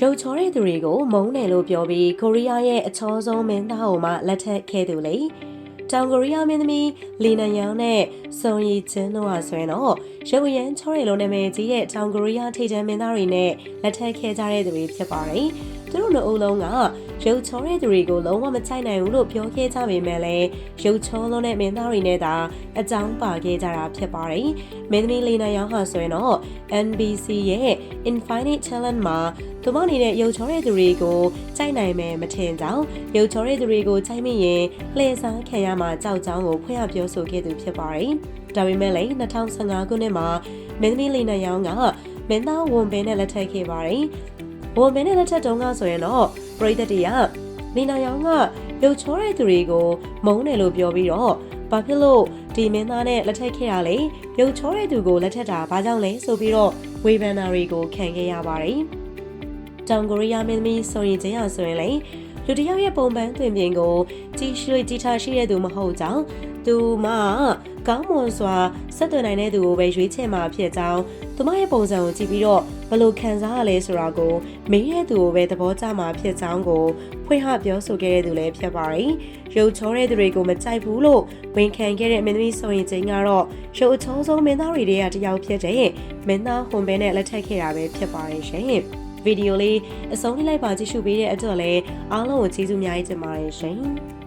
ရုပ်ချောတဲ့သူတွေကိုမုန်းတယ်လို့ပြောပြီးကိုရီးယားရဲ့အချောဆုံးမင်းသားဟိုမှလက်ထပ်ခဲ့သူလေတောင်ကိုရီးယားမင်းသမီးလီနန်ယောင်နဲ့စုံရီကျင်းတို့ဟာဆိုရင်တော့ရုပ်ရန်ချောရဲလိုနာမည်ကြီးရဲ့တောင်ကိုရီးယားထိပ်တန်းမင်းသားတွေနဲ့လက်ထပ်ခဲ့ကြတဲ့သူတွေဖြစ်ပါတယ်သူတို့နှစ်ဦးလုံးကရုပ်ချောတဲ့သူတွေကိုလုံးဝမချိုက်နိုင်ဘူးလို့ပြောခဲ့ကြပေမဲ့လည်းရုပ်ချောလုံးတဲ့မင်းသားတွေနဲ့သာအကြောင်းပါခဲ့ကြတာဖြစ်ပါတယ်မင်းသမီးလီနန်ယောင်ဟာဆိုရင်တော့ NBC ရဲ့ Infinite Talent မှာ သူမအနေနဲ့ရုပ်ချောတဲ့သူတွေကိုကြိုက်နိုင်မယ်မထင်ကြောင်းရုပ်ချောတဲ့သူတွေကိုကြိုက်မိရင်လှည့်စားခံရမှာကြောက်ကြောင်းကိုဖွင့်ရပြောဆိုခဲ့သူဖြစ်ပါတယ်။ဒါပေမဲ့လည်း2015ခုနှစ်မှာမင်းသမီးလီနာယောင်ကမင်းသားဝန်ပင်နဲ့လက်ထပ်ခဲ့ပါတယ်။ဝန်ပင်နဲ့လက်ထပ်တုန်းကဆိုရင်တော့ပရိသတ်တွေကလီနာယောင်ကရုပ်ချောတဲ့သူတွေကိုမုန်းတယ်လို့ပြောပြီးတော့ဘာဖြစ်လို့ဒီမင်းသားနဲ့လက်ထပ်ခဲ့ရလဲရုပ်ချောတဲ့သူကိုလက်ထပ်တာဘာကြောင့်လဲဆိုပြီးတော့ဝေဖန်တာတွေကိုခံခဲ့ရပါတယ်။ တောင်ကိုရီးယားမင်းသမီးဆိုရင်ချင်းရဆိုရင်လေလူတစ်ယောက်ရဲ့ပုံပန်းသွင်ပြင်ကိုကြီးရွှေကြီးထားရှိတဲ့သူမဟုတ်ကြောင်းသူမကောင်းမွန်စွာဆက်သွယ်နိုင်တဲ့သူကိုပဲရွေးချယ်မှာဖြစ်ကြောင်းသူမရဲ့ပုံစံကိုကြည့်ပြီးတော့ဘယ်လိုခံစားရလဲဆိုတာကိုမေးတဲ့သူကိုပဲသဘောကျမှာဖြစ်ကြောင်းကိုဖွင့်ဟပြောဆိုခဲ့တဲ့သူလည်းဖြစ်ပါတယ်။ရုပ်ချောတဲ့သူတွေကိုမကြိုက်ဘူးလို့ဝန်ခံခဲ့တဲ့မင်းသမီးဆိုရင်ချင်းကတော့ရုပ်အချောဆုံးမင်းသားတွေထဲကတစ်ယောက်ဖြစ်တဲ့မင်းသားဟွန်ဘဲနဲ့လက်ထပ်ခဲ့တာပဲဖြစ်ပါတယ်ရှင်။ ဗီဒီယိုလေးအဆုံးလေးလိုက်ပါကြည့်ရှုပေးတဲ့အတွက်လည်းအားလုံးကိုကျေးဇူးအများကြီးတင်ပါတယ်ရှင်။